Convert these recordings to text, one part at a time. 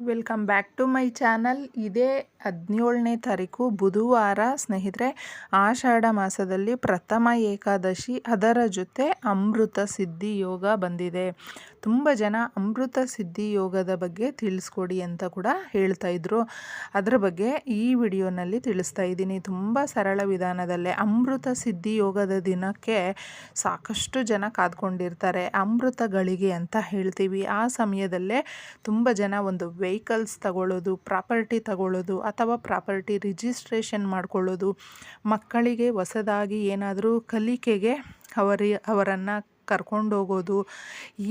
Welcome back to my channel. ಇದೇ ಹದಿನೇಳನೇ ತಾರೀಕು, ಬುಧವಾರ. ಸ್ನೇಹಿತರೆ, ಆಷಾಢ ಮಾಸದಲ್ಲಿ ಪ್ರಥಮ ಏಕಾದಶಿ. ಅದರ ಜೊತೆ ಅಮೃತ ಸಿದ್ಧಿ ಯೋಗ ಬಂದಿದೆ. ತುಂಬ ಜನ ಅಮೃತ ಸಿದ್ಧಿ ಯೋಗದ ಬಗ್ಗೆ ತಿಳಿಸ್ಕೊಡಿ ಅಂತ ಕೂಡ ಹೇಳ್ತಾ ಇದ್ರು. ಅದರ ಬಗ್ಗೆ ಈ ವಿಡಿಯೋನಲ್ಲಿ ತಿಳಿಸ್ತಾ ಇದ್ದೀನಿ. ತುಂಬ ಸರಳ ವಿಧಾನದಲ್ಲೇ ಅಮೃತ ಸಿದ್ಧಿ ಯೋಗದ ದಿನಕ್ಕೆ ಸಾಕಷ್ಟು ಜನ ಕಾದ್ಕೊಂಡಿರ್ತಾರೆ. ಅಮೃತ ಗಳಿಗೆ ಅಂತ ಹೇಳ್ತೀವಿ. ಆ ಸಮಯದಲ್ಲೇ ತುಂಬ ಜನ ಒಂದು ವೆಹಿಕಲ್ಸ್ ತಗೊಳ್ಳೋದು ಪ್ರಾಪರ್ಟಿ ತಗೊಳ್ಳೋದು ಅಥವಾ ಪ್ರಾಪರ್ಟಿ ರಿಜಿಸ್ಟ್ರೇಷನ್ ಮಾಡ್ಕೊಳ್ಳೋದು ಮಕ್ಕಳಿಗೆ ಹೊಸದಾಗಿ ಏನಾದರೂ ಕಲಿಕೆಗೆ ಅವರಿ ಅವರನ್ನು ಕರ್ಕೊಂಡೋಗೋದು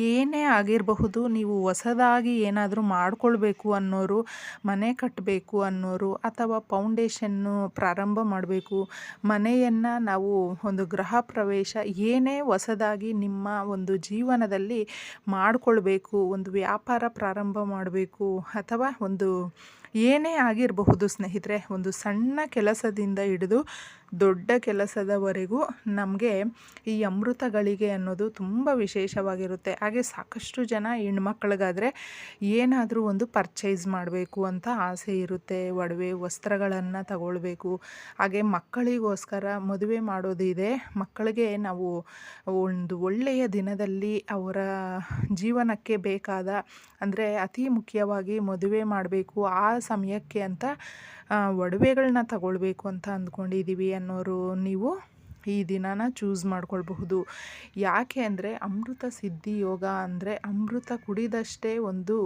ಏನೇ ಆಗಿರಬಹುದು, ನೀವು ಹೊಸದಾಗಿ ಏನಾದರೂ ಮಾಡಿಕೊಳ್ಬೇಕು ಅನ್ನೋರು, ಮನೆ ಕಟ್ಟಬೇಕು ಅನ್ನೋರು ಅಥವಾ ಫೌಂಡೇಶನ್ನು ಪ್ರಾರಂಭ ಮಾಡಬೇಕು, ಮನೆಯನ್ನು ನಾವು ಒಂದು ಗೃಹ ಪ್ರವೇಶ ಏನೇ ಹೊಸದಾಗಿ ನಿಮ್ಮ ಒಂದು ಜೀವನದಲ್ಲಿ ಮಾಡಿಕೊಳ್ಬೇಕು, ಒಂದು ವ್ಯಾಪಾರ ಪ್ರಾರಂಭ ಮಾಡಬೇಕು ಅಥವಾ ಒಂದು ಏನೇ ಆಗಿರಬಹುದು ಸ್ನೇಹಿತರೆ, ಒಂದು ಸಣ್ಣ ಕೆಲಸದಿಂದ ಹಿಡಿದು ದೊಡ್ಡ ಕೆಲಸದವರೆಗೂ ನಮಗೆ ಈ ಅಮೃತಗಳಿಗೆ ಅನ್ನೋದು ತುಂಬ ವಿಶೇಷವಾಗಿರುತ್ತೆ. ಹಾಗೆ ಸಾಕಷ್ಟು ಜನ ಹೆಣ್ಮಕ್ಳಿಗಾದರೆ ಏನಾದರೂ ಒಂದು ಪರ್ಚೇಸ್ ಮಾಡಬೇಕು ಅಂತ ಆಸೆ ಇರುತ್ತೆ. ಒಡವೆ, ವಸ್ತ್ರಗಳನ್ನು ತಗೊಳ್ಬೇಕು. ಹಾಗೆ ಮಕ್ಕಳಿಗೋಸ್ಕರ ಮದುವೆ ಮಾಡೋದಿದೆ. ಮಕ್ಕಳಿಗೆ ನಾವು ಒಂದು ಒಳ್ಳೆಯ ದಿನದಲ್ಲಿ ಅವರ ಜೀವನಕ್ಕೆ ಬೇಕಾದ, ಅಂದರೆ ಅತಿ ಮುಖ್ಯವಾಗಿ ಮದುವೆ ಮಾಡಬೇಕು. ಆ ಸಮಯಕ್ಕೆ ಅಂತ ಒಡವೆಗಳನ್ನ ತಗೊಳ್ಬೇಕು ಅಂತ ಅಂದ್ಕೊಂಡಿದ್ದೀವಿ ಅನ್ನೋರು ನೀವು ಈ ದಿನನ ಚೂಸ್ ಮಾಡ್ಕೊಳ್ಬಹುದು. ಯಾಕೆ ಅಂದರೆ ಅಮೃತ ಸಿದ್ಧಿ ಯೋಗ ಅಂದರೆ ಅಮೃತ ಕುಡಿದಷ್ಟೇ ಒಂದು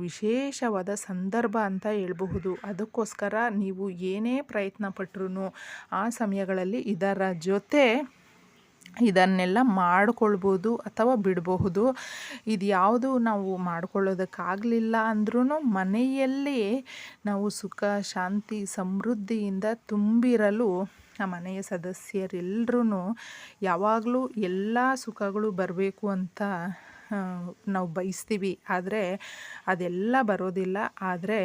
ವಿಶೇಷವಾದ ಸಂದರ್ಭ ಅಂತ ಹೇಳ್ಬಹುದು. ಅದಕ್ಕೋಸ್ಕರ ನೀವು ಏನೇ ಪ್ರಯತ್ನ ಪಟ್ಟರು ಆ ಸಮಯಗಳಲ್ಲಿ ಇದರ ಜೊತೆ ಇದನ್ನೆಲ್ಲ ಮಾಡಿಕೊಳ್ಬೋದು ಅಥವಾ ಬಿಡಬಹುದು. ಇದು ಯಾವುದು ನಾವು ಮಾಡ್ಕೊಳ್ಳೋದಕ್ಕಾಗಲಿಲ್ಲ ಅಂದ್ರೂ ಮನೆಯಲ್ಲಿ ನಾವು ಸುಖ, ಶಾಂತಿ, ಸಮೃದ್ಧಿಯಿಂದ ತುಂಬಿರಲು ಆ ಮನೆಯ ಸದಸ್ಯರೆಲ್ಲರೂ ಯಾವಾಗಲೂ ಎಲ್ಲ ಸುಖಗಳು ಬರಬೇಕು ಅಂತ ನಾವು ಬಯಸ್ತೀವಿ. ಆದರೆ ಅದೆಲ್ಲ ಬರೋದಿಲ್ಲ. ಆದರೆ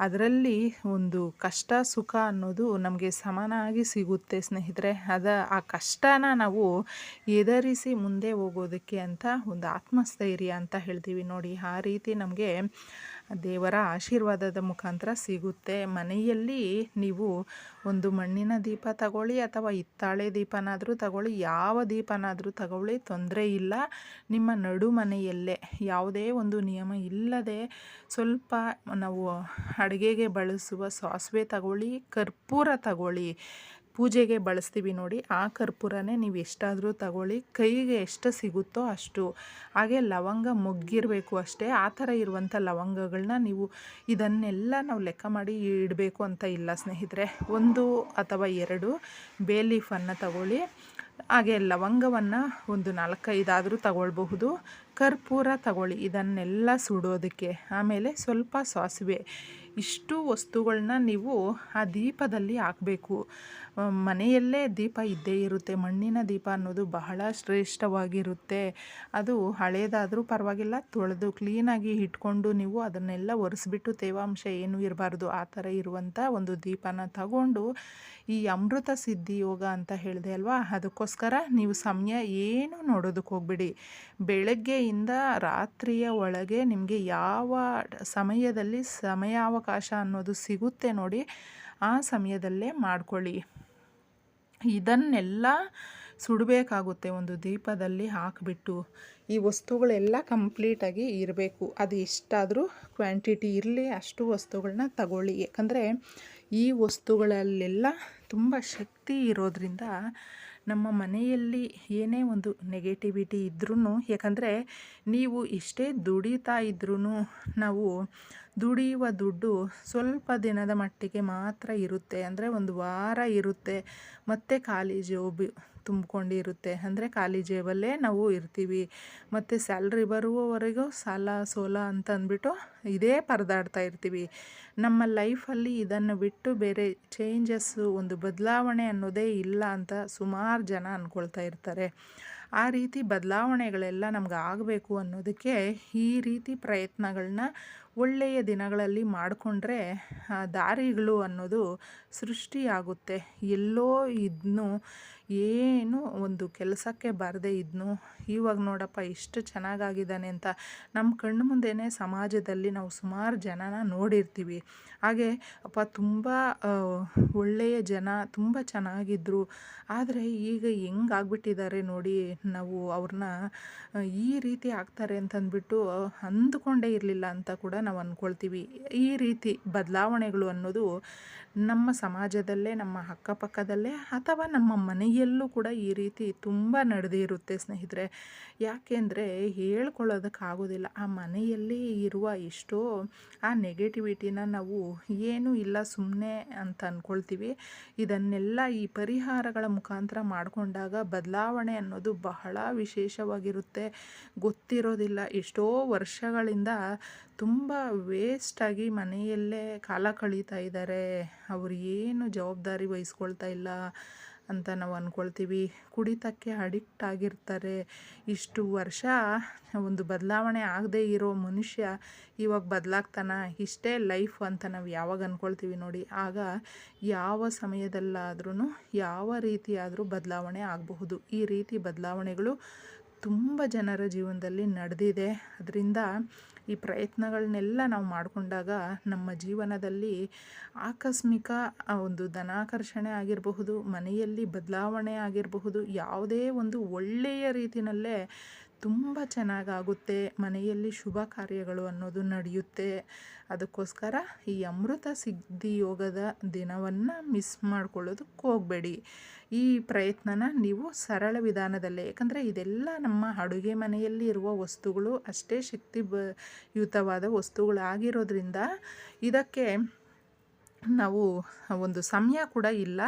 ಅದರಲ್ಲಿ ಒಂದು ಕಷ್ಟ, ಸುಖ ಅನ್ನೋದು ನಮಗೆ ಸಮನಾಗಿ ಸಿಗುತ್ತೆ ಸ್ನೇಹಿತರೆ. ಅದ, ಆ ಕಷ್ಟನ ನಾವು ಎದರಿಸಿ ಮುಂದೆ ಹೋಗೋದಕ್ಕೆ ಅಂತ ಒಂದು ಆತ್ಮಸ್ಥೈರ್ಯ ಅಂತ ಹೇಳ್ತೀವಿ ನೋಡಿ. ಆ ರೀತಿ ನಮಗೆ ದೇವರ ಆಶೀರ್ವಾದದ ಮುಖಾಂತರ ಸಿಗುತ್ತೆ. ಮನೆಯಲ್ಲಿ ನೀವು ಒಂದು ಮಣ್ಣಿನ ದೀಪ ತಗೊಳ್ಳಿ ಅಥವಾ ಹಿತ್ತಾಳೆ ದೀಪನಾದರೂ ತಗೊಳ್ಳಿ, ಯಾವ ದೀಪನಾದರೂ ತಗೊಳ್ಳಿ, ತೊಂದರೆ ಇಲ್ಲ. ನಿಮ್ಮ ನಡು ಮನೆಯಲ್ಲೇ ಯಾವುದೇ ಒಂದು ನಿಯಮ ಇಲ್ಲದೆ ಸ್ವಲ್ಪ ನಾವು ಅಡುಗೆಗೆ ಬಳಸುವ ಸಾಸಿವೆ ತಗೊಳ್ಳಿ, ಕರ್ಪೂರ ತಗೊಳ್ಳಿ ಪೂಜೆಗೆ ಬಳಸ್ತೀವಿ ನೋಡಿ, ಆ ಕರ್ಪೂರನೇ ನೀವು ಎಷ್ಟಾದರೂ ತಗೊಳ್ಳಿ, ಕೈಗೆ ಎಷ್ಟು ಸಿಗುತ್ತೋ ಅಷ್ಟು. ಹಾಗೆ ಲವಂಗ ಮೊಗ್ಗಿರಬೇಕು ಅಷ್ಟೇ, ಆ ಥರ ಇರುವಂಥ ಲವಂಗಗಳನ್ನ ನೀವು ಇದನ್ನೆಲ್ಲ ನಾವು ಲೆಕ್ಕ ಮಾಡಿ ಇಡಬೇಕು ಅಂತ ಇಲ್ಲ ಸ್ನೇಹಿತರೆ. ಒಂದು ಅಥವಾ ಎರಡು ಬೇ ಲೀಫನ್ನು ತಗೊಳ್ಳಿ. ಹಾಗೆ ಲವಂಗವನ್ನು ಒಂದು ನಾಲ್ಕೈದಾದರೂ ತಗೊಳ್ಬಹುದು. ಕರ್ಪೂರ ತಗೊಳ್ಳಿ, ಇದನ್ನೆಲ್ಲ ಸುಡೋದಕ್ಕೆ. ಆಮೇಲೆ ಸ್ವಲ್ಪ ಸಾಸಿವೆ. ಇಷ್ಟು ವಸ್ತುಗಳನ್ನ ನೀವು ಆ ದೀಪದಲ್ಲಿ ಹಾಕಬೇಕು. ಮನೆಯಲ್ಲೇ ದೀಪ ಇದ್ದೇ ಇರುತ್ತೆ. ಮಣ್ಣಿನ ದೀಪ ಅನ್ನೋದು ಬಹಳ ಶ್ರೇಷ್ಠವಾಗಿರುತ್ತೆ. ಅದು ಹಳೇದಾದರೂ ಪರವಾಗಿಲ್ಲ, ತೊಳೆದು ಕ್ಲೀನಾಗಿ ಇಟ್ಕೊಂಡು ನೀವು ಅದನ್ನೆಲ್ಲ ಒರೆಸ್ಬಿಟ್ಟು ತೇವಾಂಶ ಏನು ಇರಬಾರ್ದು. ಆ ಥರ ಇರುವಂಥ ಒಂದು ದೀಪನ ತಗೊಂಡು ಈ ಅಮೃತ ಸಿದ್ಧಿ ಯೋಗ ಅಂತ ಹೇಳಿದೆ ಅಲ್ವಾ? ಅದಕ್ಕೋಸ್ಕರ ನೀವು ಸಮಯ ಏನು ನೋಡೋದಕ್ಕೆ ಹೋಗ್ಬಿಡಿ. ಬೆಳಗ್ಗೆಯಿಂದ ರಾತ್ರಿಯ ಒಳಗೆ ನಿಮಗೆ ಯಾವ ಸಮಯದಲ್ಲಿ ಸಮಯಾವಕಾಶ ಅನ್ನೋದು ಸಿಗುತ್ತೆ ನೋಡಿ, ಆ ಸಮಯದಲ್ಲೇ ಮಾಡ್ಕೊಳ್ಳಿ. ಇದನ್ನೆಲ್ಲ ಸುಡಬೇಕಾಗುತ್ತೆ ಒಂದು ದೀಪದಲ್ಲಿ ಹಾಕಿಬಿಟ್ಟು. ಈ ವಸ್ತುಗಳೆಲ್ಲ ಕಂಪ್ಲೀಟಾಗಿ ಇರಬೇಕು. ಅದು ಎಷ್ಟಾದರೂ ಕ್ವಾಂಟಿಟಿ ಇರಲಿ, ಅಷ್ಟು ವಸ್ತುಗಳನ್ನ ತಗೊಳ್ಳಿ. ಯಾಕಂದರೆ ಈ ವಸ್ತುಗಳಲ್ಲೆಲ್ಲ ತುಂಬ ಶಕ್ತಿ ಇರೋದ್ರಿಂದ ನಮ್ಮ ಮನೆಯಲ್ಲಿ ಏನೇ ಒಂದು ನೆಗೆಟಿವಿಟಿ ಇದ್ರೂ ಯಾಕಂದರೆ ನೀವು ಎಷ್ಟೇ ದುಡಿತಾ ಇದ್ರೂ ನಾವು ದುಡಿಯುವ ದುಡ್ಡು ಸ್ವಲ್ಪ ದಿನದ ಮಟ್ಟಿಗೆ ಮಾತ್ರ ಇರುತ್ತೆ. ಅಂದರೆ ಒಂದು ವಾರ ಇರುತ್ತೆ. ಮತ್ತು ಖಾಲಿ ಜೋಬು ತುಂಬಿಕೊಂಡಿರುತ್ತೆ. ಅಂದರೆ ಖಾಲಿ ಜೇಬಲ್ಲೇ ನಾವು ಇರ್ತೀವಿ. ಮತ್ತು ಸ್ಯಾಲ್ರಿ ಬರುವವರೆಗೂ ಸಾಲ ಸೋಲ ಅಂತ ಅಂದ್ಬಿಟ್ಟು ಇದೇ ಪರದಾಡ್ತಾ ಇರ್ತೀವಿ. ನಮ್ಮ ಲೈಫಲ್ಲಿ ಇದನ್ನು ಬಿಟ್ಟು ಬೇರೆ ಚೇಂಜಸ್ಸು ಒಂದು ಬದಲಾವಣೆ ಅನ್ನೋದೇ ಇಲ್ಲ ಅಂತ ಸುಮಾರು ಜನ ಅಂದ್ಕೊಳ್ತಾ ಇರ್ತಾರೆ. ಆ ರೀತಿ ಬದಲಾವಣೆಗಳೆಲ್ಲ ನಮ್ಗೆ ಆಗಬೇಕು ಅನ್ನೋದಕ್ಕೆ ಈ ರೀತಿ ಪ್ರಯತ್ನಗಳನ್ನ ಒಳ್ಳೆಯ ದಿನಗಳಲ್ಲಿ ಮಾಡಿಕೊಂಡ್ರೆ ದಾರಿಗಳು ಅನ್ನೋದು ಸೃಷ್ಟಿಯಾಗುತ್ತೆ. ಎಲ್ಲೋ ಇದನ್ನು ಏನು ಒಂದು ಕೆಲಸಕ್ಕೆ ಬರದೆ ಇದ್ನು, ಇವಾಗ ನೋಡಪ್ಪ ಎಷ್ಟು ಚೆನ್ನಾಗಾಗಿದ್ದಾನೆ ಅಂತ ನಮ್ಮ ಕಣ್ಣು ಮುಂದೆನೇ ಸಮಾಜದಲ್ಲಿ ನಾವು ಸುಮಾರು ಜನನ ನೋಡಿರ್ತೀವಿ. ಹಾಗೆ ಅಪ್ಪ ತುಂಬ ಒಳ್ಳೆಯ ಜನ, ತುಂಬ ಚೆನ್ನಾಗಿದ್ದರು ಆದರೆ ಈಗ ಹೆಂಗಾಗ್ಬಿಟ್ಟಿದ್ದಾರೆ ನೋಡಿ ನಾವು ಅವ್ರನ್ನ ಈ ರೀತಿ ಆಗ್ತಾರೆ ಅಂತಂದ್ಬಿಟ್ಟು ಅಂದುಕೊಂಡೇ ಇರಲಿಲ್ಲ ಅಂತ ಕೂಡ ನಾವು ಅಂದ್ಕೊಳ್ತೀವಿ ಈ ರೀತಿ ಬದಲಾವಣೆಗಳು ಅನ್ನೋದು ನಮ್ಮ ಸಮಾಜದಲ್ಲೇ, ನಮ್ಮ ಅಕ್ಕಪಕ್ಕದಲ್ಲೇ ಅಥವಾ ನಮ್ಮ ಮನೆಯಲ್ಲೂ ಕೂಡ ಈ ರೀತಿ ತುಂಬ ನಡೆದಿರುತ್ತೆ ಸ್ನೇಹಿತರೆ. ಯಾಕೆಂದರೆ ಹೇಳ್ಕೊಳ್ಳೋದಕ್ಕಾಗೋದಿಲ್ಲ ಆ ಮನೆಯಲ್ಲಿ ಇರುವ ಎಷ್ಟೋ ಆ ನೆಗೆಟಿವಿಟಿನ ನಾವು ಏನೂ ಇಲ್ಲ ಸುಮ್ಮನೆ ಅಂತ ಅಂದ್ಕೊಳ್ತೀವಿ ಇದನ್ನೆಲ್ಲ ಈ ಪರಿಹಾರಗಳ ಮುಖಾಂತರ ಮಾಡಿಕೊಂಡಾಗ ಬದಲಾವಣೆ ಅನ್ನೋದು ಬಹಳ ವಿಶೇಷವಾಗಿರುತ್ತೆ. ಗೊತ್ತಿರೋದಿಲ್ಲ. ಎಷ್ಟೋ ವರ್ಷಗಳಿಂದ ತುಂಬ ವೇಸ್ಟಾಗಿ ಮನೆಯಲ್ಲೇ ಕಾಲ ಕಳೀತಾ ಇದ್ದಾರೆ ಅವರು ಏನು ಜವಾಬ್ದಾರಿ ವಹಿಸ್ಕೊಳ್ತಾ ಇಲ್ಲ ಅಂತ ನಾವು ಅಂದ್ಕೊಳ್ತೀವಿ ಕುಡಿತಕ್ಕೆ ಅಡಿಕ್ಟ್ ಆಗಿರ್ತಾರೆ. ಇಷ್ಟು ವರ್ಷ ಒಂದು ಬದಲಾವಣೆ ಆಗದೇ ಇರೋ ಮನುಷ್ಯ ಇವಾಗ ಬದಲಾಗ್ತಾನ? ಇಷ್ಟೇ ಲೈಫ್ ಅಂತ ನಾವು ಯಾವಾಗ ಅಂದ್ಕೊಳ್ತೀವಿ ನೋಡಿ. ಆಗ ಯಾವ ಸಮಯದಲ್ಲಾದ್ರೂ ಯಾವ ರೀತಿಯಾದರೂ ಬದಲಾವಣೆ ಆಗಬಹುದು. ಈ ರೀತಿ ಬದಲಾವಣೆಗಳು ತುಂಬ ಜನರ ಜೀವನದಲ್ಲಿ ನಡೆದಿದೆ. ಅದರಿಂದ ಈ ಪ್ರಯತ್ನಗಳನ್ನೆಲ್ಲ ನಾವು ಮಾಡಿಕೊಂಡಾಗ ನಮ್ಮ ಜೀವನದಲ್ಲಿ ಆಕಸ್ಮಿಕ ಒಂದು ಧನಾಕರ್ಷಣೆ ಆಗಿರಬಹುದು, ಮನೆಯಲ್ಲಿ ಬದಲಾವಣೆ ಆಗಿರಬಹುದು, ಯಾವುದೇ ಒಂದು ಒಳ್ಳೆಯ ರೀತಿಯಲ್ಲೇ ತುಂಬ ಚೆನ್ನಾಗಾಗುತ್ತೆ. ಮನೆಯಲ್ಲಿ ಶುಭ ಕಾರ್ಯಗಳು ಅನ್ನೋದು ನಡೆಯುತ್ತೆ. ಅದಕ್ಕೋಸ್ಕರ ಈ ಅಮೃತ ಸಿದ್ಧಿ ಯೋಗದ ದಿನವನ್ನು ಮಿಸ್ ಮಾಡ್ಕೊಳ್ಳೋದಕ್ಕೆ ಹೋಗಬೇಡಿ. ಈ ಪ್ರಯತ್ನನ ನೀವು ಸರಳ ವಿಧಾನದಲ್ಲೇ. ಯಾಕಂದರೆ ಇದೆಲ್ಲ ನಮ್ಮ ಅಡುಗೆ ಮನೆಯಲ್ಲಿ ಇರುವ ವಸ್ತುಗಳು ಅಷ್ಟೇ ಶಕ್ತಿ ಬ ಯುತವಾದ ವಸ್ತುಗಳಾಗಿರೋದ್ರಿಂದ ಇದಕ್ಕೆ ನಾವು ಒಂದು ಸಮಯ ಕೂಡ ಇಲ್ಲ.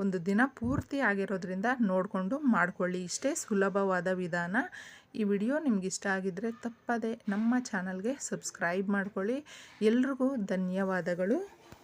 ಒಂದು ದಿನ ಪೂರ್ತಿ ಆಗಿರೋದ್ರಿಂದ ನೋಡಿಕೊಂಡು ಮಾಡಿಕೊಳ್ಳಿ. ಇಷ್ಟೇ ಸುಲಭವಾದ ವಿಧಾನ. ಈ ವಿಡಿಯೋ ನಿಮ್ಗೆ ಇಷ್ಟ ಆಗಿದ್ದರೆ ತಪ್ಪದೆ ನಮ್ಮ ಚಾನಲ್ಗೆ ಸಬ್ಸ್ಕ್ರೈಬ್ ಮಾಡ್ಕೊಳ್ಳಿ. ಎಲ್ರಿಗೂ ಧನ್ಯವಾದಗಳು.